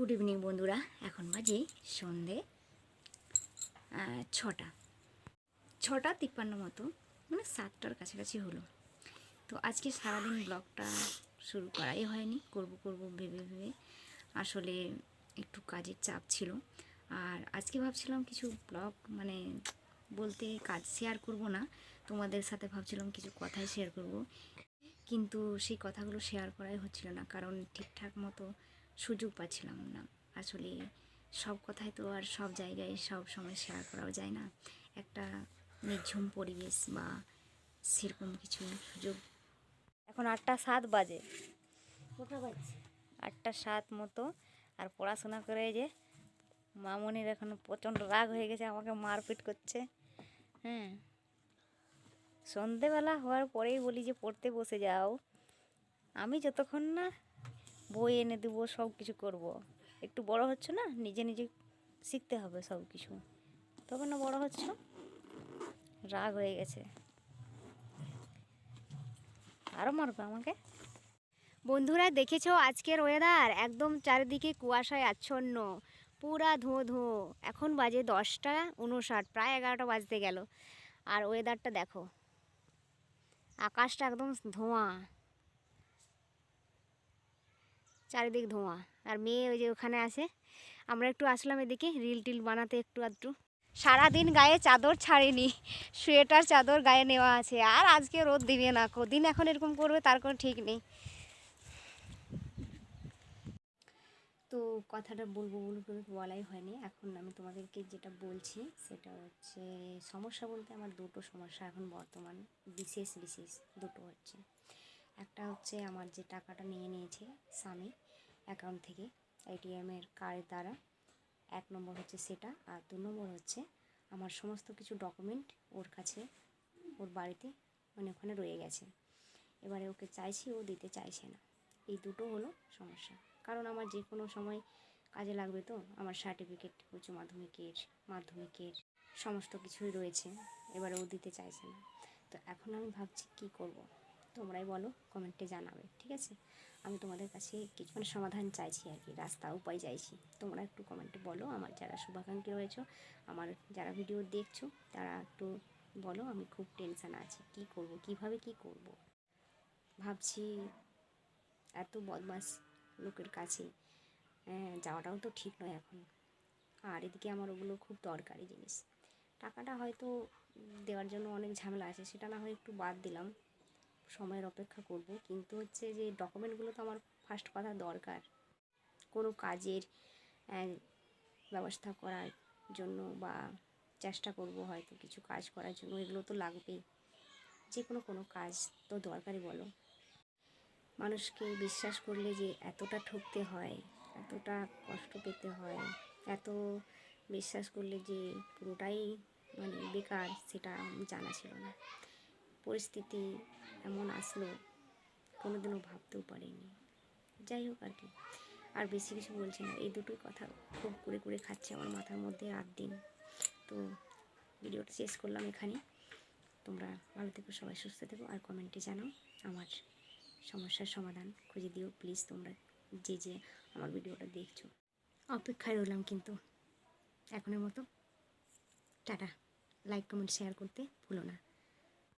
Good evening বন্ধুরা, এখন বাজে সন্ধে ছটা। ছটা তিপ্পান্ন মতো মানে সাতটার কাছাকাছি হলো। তো আজকে সারাদিন ব্লগটা শুরু করাই হয়নি, করব করব ভেবে ভেবে। আসলে একটু কাজের চাপ ছিল। আর আজকে ভাবছিলাম কিছু ব্লগ মানে বলতে কাজ শেয়ার করব না, তোমাদের সাথে ভাবছিলাম কিছু কথাই শেয়ার করব। কিন্তু সেই কথাগুলো শেয়ার করাই হচ্ছিল না, কারণ ঠিকঠাক মতো সুযোগ পাচ্ছিলাম না। আসলে সব কথাই তো আর সব জায়গায় সব সময় শেয়ার করাও যায় না। একটা নির্ঝুম পরিবেশ বা সেরকম কিছু সুযোগ। এখন আটটা সাত বাজে। আটটা সাত মতো। আর পড়াশোনা করে যে মামনির এখন প্রচণ্ড রাগ হয়ে গেছে আমাকে মারপিট করছে। হ্যাঁ। সন্ধেবেলা হওয়ার পরেই বলি যে পড়তে বসে যাও। আমি যতক্ষণ না বই এনে দেবো, সব কিছু করব। একটু বড় হচ্ছ না, নিজে নিজে শিখতে হবে সব কিছু। তবে না বড় হচ্ছ, রাগ হয়ে গেছে। আরও মারবে আমাকে? বন্ধুরা, দেখেছ আজকের ওয়েদার একদম চারিদিকে কুয়াশায় আচ্ছন্ন, পুরা ধোঁ ধোঁ। এখন বাজে দশটা উনষাট প্রায় এগারোটা বাজতে গেল। আর ওয়েদারটা দেখো, আকাশটা একদম ধোঁয়া। চারিদিক ধোঁয়া। আর মেয়ে ওই যে ওখানে আছে আমরা একটু আসলাম এদিকে, রিল টিল বানাতে একটু আধটু। সারাদিন গায়ে চাদর ছাড়েনি, সোয়েটার, চাদর গায়ে নেওয়া আছে। আর আজকে রোদ দিবে না, কদিন এখন এরকম করবে তার কোনো ঠিক নেই। তো কথাটা বলব বলব বলাই হয়নি। এখন আমি তোমাদেরকে যেটা বলছি, সেটা হচ্ছে সমস্যা বলতে আমার দুটো সমস্যা এখন বর্তমান। বিশেষ বিশেষ দুটো হচ্ছে। একটা হচ্ছে আমার যে টাকাটা নিয়ে নিয়েছে স্বামী অ্যাকাউন্ট থেকে এটিএমের কার্ডের দ্বারা, এক নম্বর হচ্ছে সেটা আর দু নম্বর হচ্ছে আমার সমস্ত কিছু ডকুমেন্ট ওর কাছে, ওর বাড়িতে মানে ওখানে রয়ে গেছে। এবারে ওকে চাইছি, ও দিতে চাইছে না। এই দুটো হলো সমস্যা। কারণ আমার যে কোনো সময় কাজে লাগবে তো, আমার সার্টিফিকেট উচ্চ মাধ্যমিকের মাধ্যমিকের সমস্ত কিছুই রয়েছে। এবারে ও দিতে চাইছে না। তো এখন আমি ভাবছি কি করব? তোমরাই বলো কমেন্টে জানাবে ঠিক আছে? আমি তোমাদের কাছে কিছু মানে সমাধান চাইছি আর কি রাস্তা উপায় চাইছি। তোমরা একটু কমেন্টে বলো আমার যারা শুভাকাঙ্ক্ষী রয়েছে আমার যারা ভিডিও দেখছ তারা একটু বলো আমি খুব টেনশান আছি কি করব কীভাবে কি করব? ভাবছি এত বদমাস লোকের কাছে হ্যাঁ, যাওয়াটাও তো ঠিক নয় এখন। আর এদিকে আমার ওগুলো খুব দরকারি জিনিস। টাকাটা হয়তো দেওয়ার জন্য অনেক ঝামেলা আছে সেটা না হয় একটু বাদ দিলাম। সময়ের অপেক্ষা করব। কিন্তু হচ্ছে যে ডকুমেন্টগুলো তো আমার ফার্স্ট কথা দরকার। কোনো কাজের ব্যবস্থা করার জন্য বা চেষ্টা করব হয়তো কিছু কাজ করার জন্য। এগুলো তো লাগবেই। যে কোনো কোনো কাজ তো দরকারই বলো। মানুষকে বিশ্বাস করলে যে এতটা ঠকতে হয়, এতটা কষ্ট পেতে হয়, এত বিশ্বাস করলে যে পুরোটাই মানে বেকার, সেটা জানা ছিল না। পরিস্থিতি এমন আসলো, কোনোদিনও ভাবতেও পারিনি। যাই হোক আর কি, আর বেশি কিছু বলছি না। এই দুটোই কথা খুব করে করে খাচ্ছে আমার মাথার মধ্যে রাত দিন। তো ভিডিওটা শেষ করলাম এখানে। তোমরা ভালো থেকো, সবাই সুস্থ থেকো, আর কমেন্টে জানাও আমার সমস্যার সমাধান খুঁজে দিও। প্লিজ তোমরা যে যে আমার ভিডিওটা দেখছ। অপেক্ষায় রইলাম কিন্তু এখনের মতো। টাটা। লাইক, কমেন্ট, শেয়ার করতে ভুলো না।